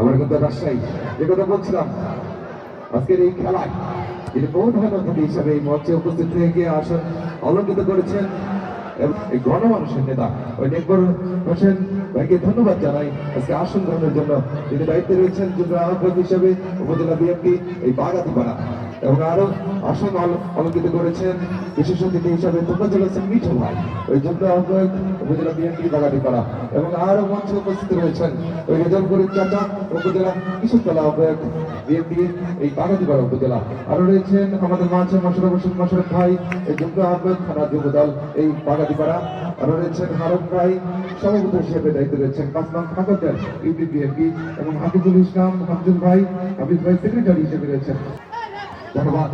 আমার কিন্তু রাজশাহী যে কথা বলছিলাম। আজকের এই খেলায় তিনি বহু ধরনের অতিথি হিসাবে এই মঞ্চে উপস্থিত হয়ে গিয়ে আসেন অলঙ্কিত করেছেন। এবং গণমানুষের নেতা, ওই নেকবর হোসেন ভাইকে ধন্যবাদ জানাই। আজকে আসন গ্রহণের জন্য তিনি দায়িত্বে রয়েছেন যুগ্ম আহ্বায়ক হিসেবে উপজেলা বিএনপি এই বাগাতিপাড়া এবং আরও আসন অল- অলঙ্কিত করেছেন। বিশেষ অতিথি হিসাবে তোমরা চলেছেন মিঠু ভাই, ওই যুগ্ম আহ্বায়ক উপজেলা বিএনপি বাগাতিপাড়া এবং আরও মঞ্চে উপস্থিত রয়েছেন ওই রেজালপুরের চাচা উপজেলা কিশোরতলা আহ্বায়ক বিএনপি এই বাগাতিপাড়া উপজেলা। আরও রয়েছেন আমাদের মাঝে মশরফ হোসেন, মশরফ ভাই যুগ্ম আহ্বায়ক থানা যুবদল এই বাগাতিপাড়া আরও রয়েছেন হারুন ভাই, সভাপতি হিসেবে দায়িত্ব রয়েছেন পাঁচ নং ঠাকুরদার, ইউপি বিএনপি এবং হাফিজুল ইসলাম, হাফিজুল ভাই, হাফিজ ভাই সেক্রেটারি হিসেবে রয়েছেন। ধন্যবাদ।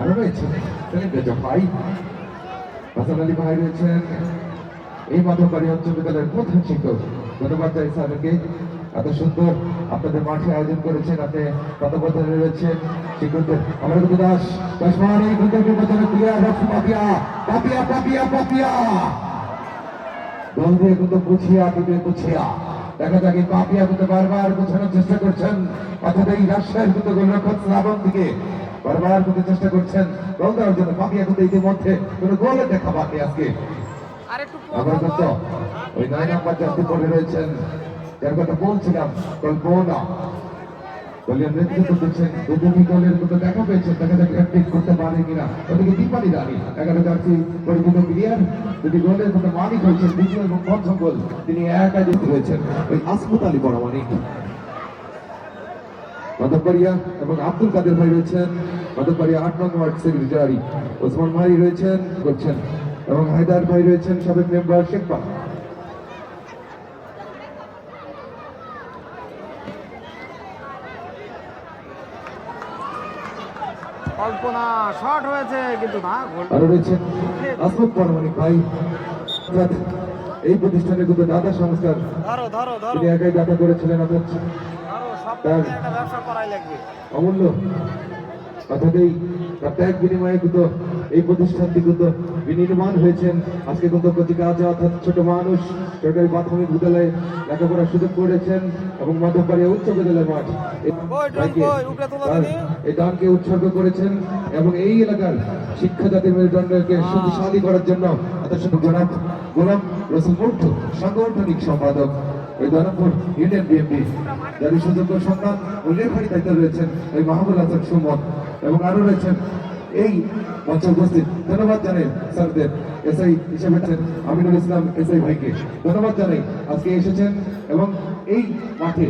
আরও রয়েছেন ভাই। হাসান আলী ভাই রয়েছেন। এই মাধববাড়ি উচ্চ বিদ্যালয়ের প্রধান শিক্ষক। ধন্যবাদ জানাই স্যারকে। এত সুন্দর আপনাদের মাঠে আয়োজন করেছেন আপনি তত্ত্বাবধানে রয়েছেন। শিক্ষকদের আমার কিন্তু দাস এই নির্বাচনে প্রিয়া রক্স পাপিয়া পাপিয়া পাপিয়া পাপিয়া। দল দিয়ে কিন্তু বুঝিয়া দিবে দেখা যাক এই পাপিয়া কিন্তু বারবার বোঝানোর চেষ্টা করছেন। অর্থাৎ এই রাজশাহীর কিন্তু গোলরক্ষক শ্রাবণ থেকে বারবার কিন্তু চেষ্টা করছেন। গোল দেওয়ার জন্য পাপিয়া কিন্তু ইতিমধ্যে কোনো গোলের দেখা বাকি আজকে। কিন্তু ওই নয় নাম্বার পড়ে রয়েছেন। কথা বলছিলাম নেতৃত্ব দিচ্ছেন দুজনই দলের দেখা পেয়েছেন দেখা যাক করতে পারে কিনা। ওদিকে দীপালি এগারো পরিপূর্ণ প্লেয়ার যদি গোলের হয়েছেন, দ্বিতীয় এবং পঞ্চম গোল তিনি একা হয়েছেন ওই আসমত আলী বড় এবং আব্দুল কাদের ভাই রয়েছেন। মাধববাড়িয়া আট নং ওয়ার্ড ওসমান ভাই রয়েছেন, করছেন। এবং হায়দার ভাই রয়েছেন সাবেক মেম্বার শেখপা কল্পনা শর্ট হয়েছে কিন্তু না গোল আরও রয়েছেন আসমত পারমানিক ভাই। এই প্রতিষ্ঠানের কিন্তু দাতা সংস্কার। ধরো ধরো ধরো। তিনি একাই দাতা করেছিলেন সব তার- ব্যবসা করাই লাগবে। অমূল্য অর্থাৎ এই তার ত্যাগ বিনিময়ে কিন্তু এই প্রতিষ্ঠানটি কিন্তু বিনির্মাণ হয়েছেন। আজকে কিন্তু প্রতিকা আছে অর্থাৎ ছোট মানুষ সরকারি প্রাথমিক বিদ্যালয়ে লেখাপড়ার সুযোগ করেছেন এবং মাধববাড়িয়া উচ্চ বিদ্যালয় মাঠ। এই। এই দানকে উৎসর্গ করেছেন এবং এই এলাকার শিক্ষা জাতির মেরুদণ্ডকে শক্তিশালী করার জন্য গোলাম গোলাম রসুল সাংগঠনিক সম্পাদক ওই দানপুর ইউনিয়ন বিএনপি এই সুযোগ্য সন্তান উল্লেখকারী দায়িত্ব রয়েছেন ওই মাহবুল হাসান সুমন এবং আরও রয়েছেন এই মঞ্চে উপস্থিত। ধন্যবাদ জানাই স্যারদের। এসআই হিসেবে আমিনুল ইসলাম এসআই ভাইকে। ধন্যবাদ জানাই। আজকে এসেছেন এবং এই মাঠে